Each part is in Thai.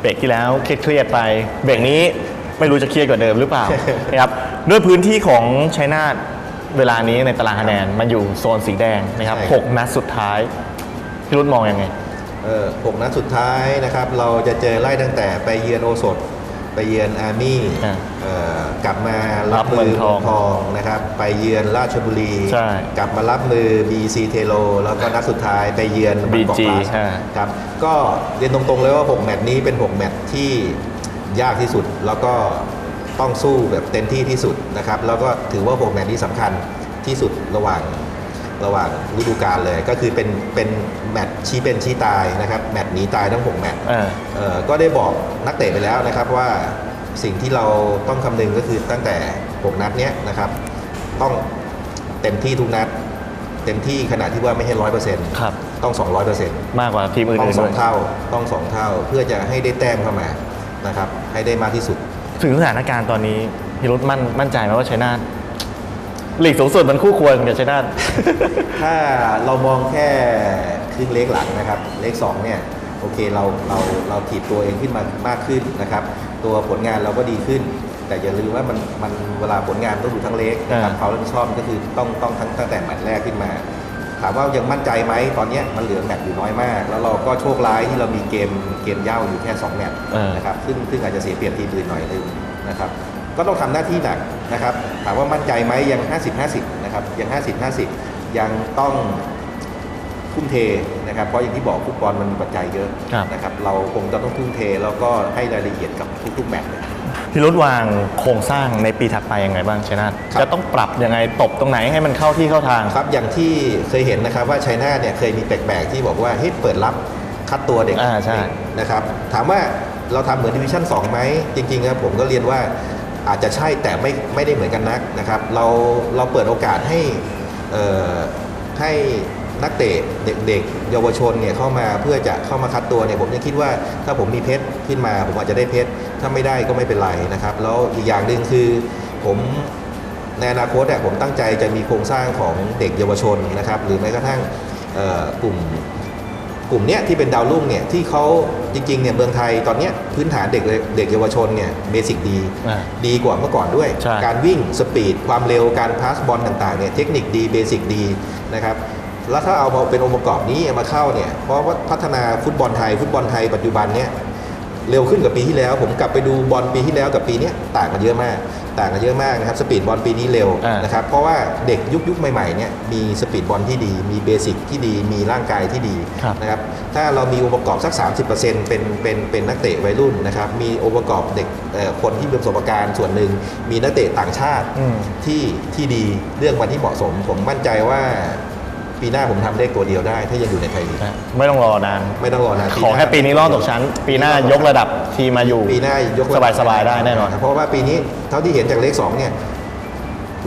เบรกที่แล้วเครียดๆไป เบรกนี้ไม่รู้จะเครียดกว่าเดิมหรือเปล่า นะครับด้วยพื้นที่ของชัยนาทเวลานี้ในตารางคะแนนมันอยู่โซนสีแดงนะครับใช่หกนัดสุดท้ายพี่รุ่มองยังไง เออหกนัดสุดท้ายนะครับ เราจะเจอไล่ตั้งแต่ไปเยือนโอสถไป เยือนอาร์มี่อ่าเอ่อกลับมารัรับบเมืมืองอทองเมืองทองนะครับ ไปเยือนราชบุรีใช่กลับมารับมือ BC เทโลแล้วก็นัดสุดท้ายไปเยือนบางกอก BG กลาสใช่ครับก็เรียนตรงๆเลยว่า 6 แมตช์นี้เป็น 6 แมตช์ที่ยากที่สุดแล้วก็ต้องสู้แบบเต็มที่ที่สุดนะครับ แล้วก็ถือว่า 6 แมตช์นี้สำคัญที่สุดระหว่าง ระหว่างฤดูกาลเลย ก็คือเป็นเป็นแมตช์ชี้เป็นชี้ตายนะครับแมตช์หนีตายทั้ง6แมตช์อ่า เอ่อก็ได้บอกนักเตะไปแล้วนะครับว่าสิ่งที่เราต้องคำนึงก็คือตั้งแต่ 6 นัดเนี้ยนะครับ ต้องเต็มที่ทุกนัด เต็มที่ขนาดที่ว่าไม่ใช่ร้อยเปอร์เซ็นต์ครับ ต้อง200เปอร์เซ็นต์ มากกว่าทีมอื่ต้องนๆสด้อวยงเท่าต้องสองเท่าเพื่อจะให้ได้แต้มเข้ามานะครับให้ได้มากที่สุด ถึงสถานการณ์ตอนนี้พี่รุ่มั่นมั่นใจไหมว่าชัยนาท หลีกสูงสุดมันคู่ควรกับชัยนาท ถ้าเรามองแค่ครึ่งเล็กหลังนะครับ เลขสองเนี่ยโอเคเราเราเราถีบตัวเองขึ้นมามากขึ้นนะครับ ตัวผลงานเราก็ดีขึ้น แต่อย่าลืมว่ามันมันเวลาผลงานต้องดูทั้งเล็กนะครับอ่า เขารับผิดชอบก็คือต้องต้องทั้งตั้งแต่แมตช์แรกขึ้นมา ถามว่ายังมั่นใจไหมตอนเนี้ยมันเหลือแมตช์อยู่น้อยมาก แล้วเราก็โชคร้ายที่เรามีเกมเกมเย่าอยู่แค่สองแมตช์ เออ นะครับซึ่งซึ่งอาจจะเสียเปรียบทีมอื่นหน่อยนึงนะครับ ก็ต้องทำหน้าที่หนักนะครับ ถามว่ามั่นใจไหมยัง 50-50 นะครับ ยัง 50-50 ยังต้องทุ่มเทนะครับ เพราะอย่างที่บอกฟุตบอลมันมีปัจจัยเยอะครับนะครับ เราคงจะต้องทุ่มเทแล้วก็ให้รายละเอียดกับทุกๆแมตช์เลยพี่รุ่วางโครงสร้างในปีถัดไปยังไงบ้างชัยนาทครับจะต้องปรับยังไงตบตรงไหนให้มันเข้าที่เข้าทางครับ อย่างที่เคยเห็นนะครับว่าชัยนาทเนี่ยเคยมีแปลกๆที่บอกว่าเฮ้ยเปิดรับคัดตัวเด็กอ่าใช่นะครับ ถามว่าเราทำเหมือนดิวิชั่น2ไหมจริงๆครับผมก็เรียนว่า อาจจะใช่แต่ไม่ไม่ได้เหมือนกันนักนะครับเราเราเปิดโอกาสให้ให้นักเตะเด็กๆ เยาวชนเนี่ยเข้ามาเพื่อจะเข้ามาคัดตัวเนี่ยผมยังคิดว่าถ้าผมมีเพชรขึ้นมา ผมอาจจะได้เพชรถ้าไม่ได้ก็ไม่เป็นไรนะครับ แล้วอีกอย่างหนึ่งคือผมในอนาคตอะผมตั้งใจจะมีโครงสร้างของเด็กเยาวชนนะครับหรือแม้กระทั่งกลุ่ม กลุ่มเนี้ยที่เป็นดาวรุ่งเนี่ยที่เขาจริงๆเนี่ยเมืองไทยตอนเนี้ยพื้นฐานเด็กเด็กเยาวชนเนี่ยเบสิกดี อ่าดีกว่าเมื่อก่อนด้วย ใช่ การวิ่งสปีดความเร็วการพาสบอลต่างๆเนี่ยเทคนิคดีเบสิกดีนะครับแล้วถ้าเอามาเป็นองค์ประกอบนี้มาเข้าเนี่ยเพราะว่าพัฒนาฟุตบอลไทยฟุตบอลไทยปัจจุบันเนี่ย เร็วขึ้นกับปีที่แล้ว ผมกลับไปดูบอลปีที่แล้วกับปีเนี้ยต่างกันเยอะมาก ต่างกันเยอะมากนะครับสปีดบอลปีนี้เร็วอ่านนะครับเพราะว่าเด็กยุคยุคใหม่ๆเนี่ยมีสปีดบอลที่ดี มีเบสิกที่ดีมีร่างกายที่ดีครับนะครับถ้าเรามีองค์ประกอบสัก 30%เป็นเป็นเป็นนักเตะวัยรุ่นนะครับมีองค์ประกอบเด็กเอ่อคนที่มีประสบการณ์ส่วนหนึ่ง มีนักเตะต่างชาติอืมที่ที่ดีเรื่องวันที่เหมาะสม ผมมั่นใจว่า ปีหน้าผมทำเลขตัวเดียวได้ ถ้ายังอยู่ในไทยลีกนะไม่ต้องรอนาน ไม่ต้องรอนานขอแค่ปีนี้รอดตกชั้น ปีหน้ายกระดับทีมมาอยู่ปีหน้ายกสบายๆได้แน่นอน เพราะว่าปีนี้เท่าที่เห็นจากเลขสองเนี่ย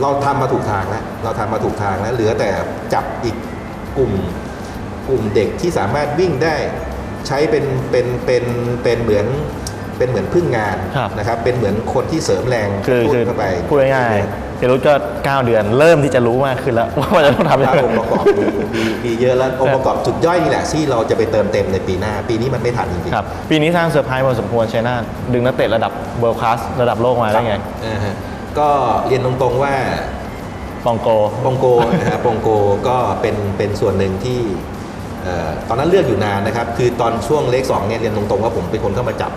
เราทำมาถูกทางแล้วเราทำมาถูกทางแล้วเหลือแต่จับอีกกลุ่มกลุ่มเด็กที่สามารถวิ่งได้ใช้เป็นเป็นเป็นเป็นเหมือนเป็นเหมือนพึ่งงานครับนะครับเป็นเหมือนคนที่เสริมแรงคือพูดคือเข้าไป พูดง่ายๆ พี่รุ่ก็ 9 เดือน เริ่มที่จะรู้มากขึ้นแล้วว่าจะต้องทำยังถ้าไงองค์ประกอบมีมีมีเยอะแล้วองค์ประกอบจุดย่อยนี่แหละที่เราจะไปเติมเต็มในปีหน้า ปีนี้มันไม่ทันจริงๆครับปีนี้สร้างเซอร์ไพรส์พอสมควรชัยนาทดึงนักเตะระดับเวิลด์คลาสระดับโลกมาได้ไงอ่าฮะก็เรียนตรงๆว่าปองโกปองโกนะครับปองโกก็เป็นเป็นส่วนหนึ่งที่เอ่อตอนนั้นเลือกอยู่นานนะครับ คือตอนช่วงเลขสองเนี่ยเรียนตรงๆว่าผมเป็นคนเข้ามาจับ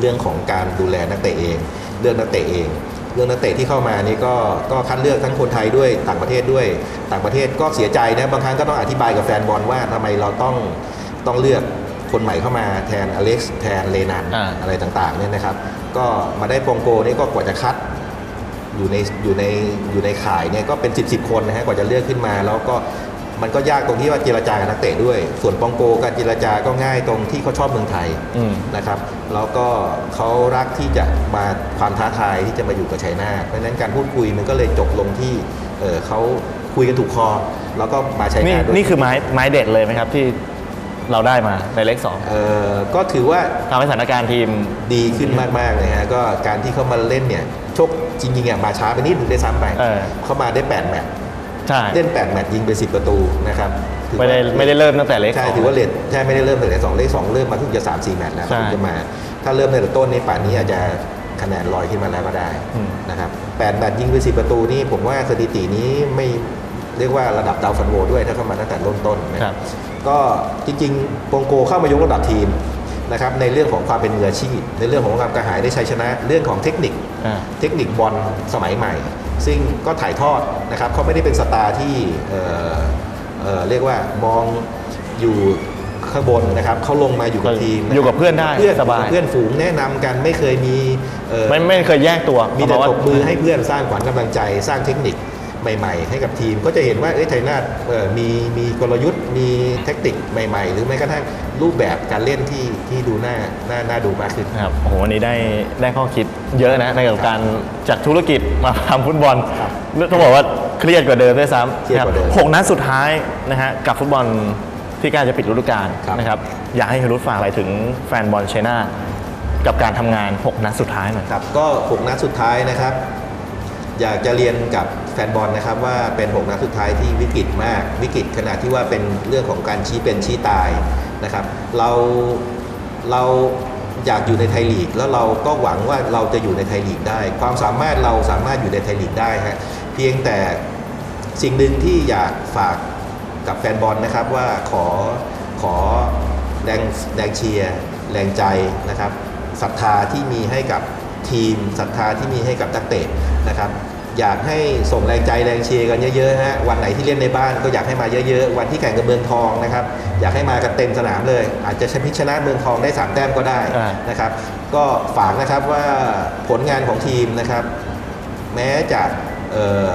เรื่องของการดูแลนักเตะเอง เลือกนักเตะเอง เรื่องนักเตะที่เข้ามานี่ก็ก็คัดเลือกทั้งคนไทยด้วยต่างประเทศด้วยต่างประเทศก็เสียใจนะบางครั้งก็ต้องอธิบายกับแฟนบอลว่าทำไมเราต้องต้องเลือกคนใหม่เข้ามาแทนอเล็กซ์แทนเลนันอ่าอะไรต่างๆเนี่ยนะครับก็มาได้ปองโกนี่ก็กว่าจะคัดอยู่ในอยู่ในอยู่ในข่ายเนี่ยก็เป็น 10บสคนนะฮะกว่าจะเลือกขึ้นมา แล้วก็ มันก็ยากตรงที่ว่าเจรจากับนักเตะด้วย ส่วนปองโกการเจรจาก็ง่ายตรงที่เขาชอบเมืองไทยอืมนะครับ แล้วก็เขารักที่จะมาความท้าทายที่จะมาอยู่กับชัยนาทเพราะฉะนั้นการพูดคุยมันก็เลยจบลงที่เออเขาคุยกันถูกคอ แล้วก็มาชัยนี่นาทด้วยนี่คือไม้ไม้เด็ดเลยไหมครับที่เราได้มาในเลขสองเออก็ถือว่าทำให้สถานการณ์ทีมดีขึ้นมาก ๆ เลยฮะ ก็การที่เขามาเล่นเนี่ยชกจริงๆอะมาช้าไปนิดนึงได้ซ้ำไปเออเขามาได้แปดแมตช์ ใช่ เล่น8แมตช์ยิงไป 10 ประตูนะครับถือไม่ได้ว่าไม่ได้เริ่มตั้งแต่เลขใช่สองถือว่าเลทใช่ไม่ได้เริ่มแต่เลทสองเลขสองเริ่มมาเพิ่งจะ3 4แมตช์แล้วใช่ เพิ่งจะมา ถ้าเริ่มในแต่ต้นนี่ป่านนี้อาจจะคะแนนลอยขึ้นมาแล้วก็ได้อืมนะครับแปดแมตช์ยิงไปสิประตูนี่ผมว่าสถิตินี้ไม่เรียกว่าระดับดาวฟันโวด้วยถ้าเข้ามาตั้งแต่เริ่มต้นนะ ครับ ก็จริงๆโปงโกเข้ามายกระดับทีมนะครับในเรื่องของความเป็นมืออาชีพ ในเรื่องของความกระหายได้ชัยชนะ เรื่องของเทคนิค อ่า เทคนิคบอลสมัยใหม่ ซึ่งก็ถ่ายทอดนะครับเขาไม่ได้เป็นสตาร์ที่เอ่อเอ่อเรียกว่ามองอยู่ข้างบนนะครับเขาลงมาอยู่กับทีมอยู่กับเพื่อนได้เพื่อนสบายเพื่อนฝูงแนะนำกันไม่เคยมีเอ่อไม่ไม่เคยแยกตัว มีแต่เพราะว่าตบมือให้เพื่อนสร้างขวัญกำลังใจสร้างเทคนิค ใหม่ ๆ ให้กับทีม ก็จะเห็นว่าเอ้ยไทยนาทเอ่อมีมีกลยุทธ์ มีเทคนิคใหม่ ๆ หรือแม้กระทั่งรูปแบบการเล่นที่ที่ดูน่าน่าน่าดูมากขึ้นครับโอ้โหวันนี้ได้ได้ข้อคิดเยอะนะในกับการจากธุรกิจมาทำฟุตบอลครับต้องบอกว่าเครียดกว่าเดิมด้วยซ้ำเครียดกว่าเดิมนะครับหกนัดสุดท้ายนะฮะกับฟุตบอลที่ใกล้จะปิดฤดูกาลครับนะครับอยากให้เฮรุตฝากอะไรถึงแฟนบอลชัยนาทกับการทำงาน 6 นัดสุดท้ายหน่อยครับก็ 6 นัดสุดท้ายนะครับ อยากจะเรียนกับแฟนบอลนะครับว่าเป็น 6 นัดสุดท้ายที่วิกฤตมาก วิกฤตขนาดที่ว่าเป็นเรื่องของการชี้เป็นชี้ตายนะครับเราเราอยากอยู่ในไทยลีก แล้วเราก็หวังว่าเราจะอยู่ในไทยลีกได้ ความสามารถเราสามารถอยู่ในไทยลีกได้ฮะเพียงแต่สิ่งหนึ่งที่อยากฝากกับแฟนบอลนะครับว่าขอขอแรงแรงเชียร์ แรงใจนะครับศรัทธาที่มีให้กับ ทีมศรัทธาที่มีให้กับนักเตะนะครับอยากให้ส่งแรงใจแรงเชียร์กันเยอะๆฮะวันไหนที่เล่นในบ้านก็อยากให้มาเยอะๆ วันที่แข่งกับเมืองทองนะครับอยากให้มากันเต็มสนามเลย อาจจะชนะชนะเมืองทองได้สามแต้มก็ได้อ่านะครับก็ฝากนะครับว่าผลงานของทีมนะครับ แม้จะเอ่อ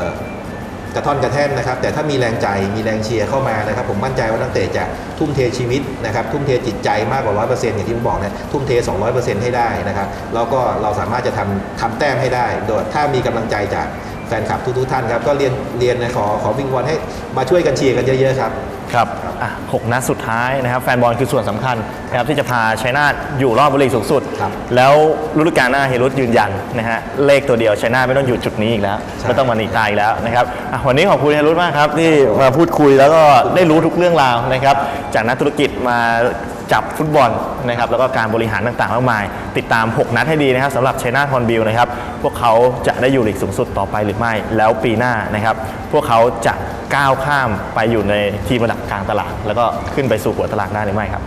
กระท่อนกระแท่นนะครับ แต่ถ้ามีแรงใจมีแรงเชียร์เข้ามานะครับ ผมมั่นใจว่านักเตะจะทุ่มเทชีวิตนะครับ ทุ่มเทจิตใจมากกว่าร้อยเปอร์เซ็นต์อย่างที่ผมบอกนะทุ่มเท 200%ให้ได้นะครับ แล้วก็เราสามารถจะทำทำแต้มให้ได้ โดยถ้ามีกำลังใจจากแฟนคลับทุกๆท่านครับก็เรียนเรียนนะขอขอวิงวอนให้มาช่วยกันเชียร์กันเยอะๆครับ ครับอะหกนัดสุดท้ายนะครับแฟนบอลคือส่วนสำคัญนะครับที่จะพาชัยนาทอยู่รอบบลีกสูงสุด ครับแล้วฤดูกาลหน้าเฮรุตยืนยันนะฮะเลขตัวเดียวชัยนาทไม่ต้องอยู่จุดนี้อีกแล้วใช่ ไม่ต้องมาหนีตายอีกแล้วนะครับอะวันนี้ขอบคุณเฮรุตมากครับที่มาพูดคุยแล้วก็ได้รู้ทุกเรื่องราวนะครับจากนักธุรกิจมา จับฟุตบอลนะครับแล้วก็การบริหารต่างๆมากมาย ติดตาม 6 นัดให้ดีนะครับสำหรับชัยนาฮอนบิลนะครับพวกเขาจะได้อยู่ลีกสูงสุดต่อไปหรือไม่แล้วปีหน้านะครับพวกเขาจะก้าวข้ามไปอยู่ในทีมระดับกลางตลาด แล้วก็ขึ้นไปสู่หัวตลาดได้หรือไม่ครับ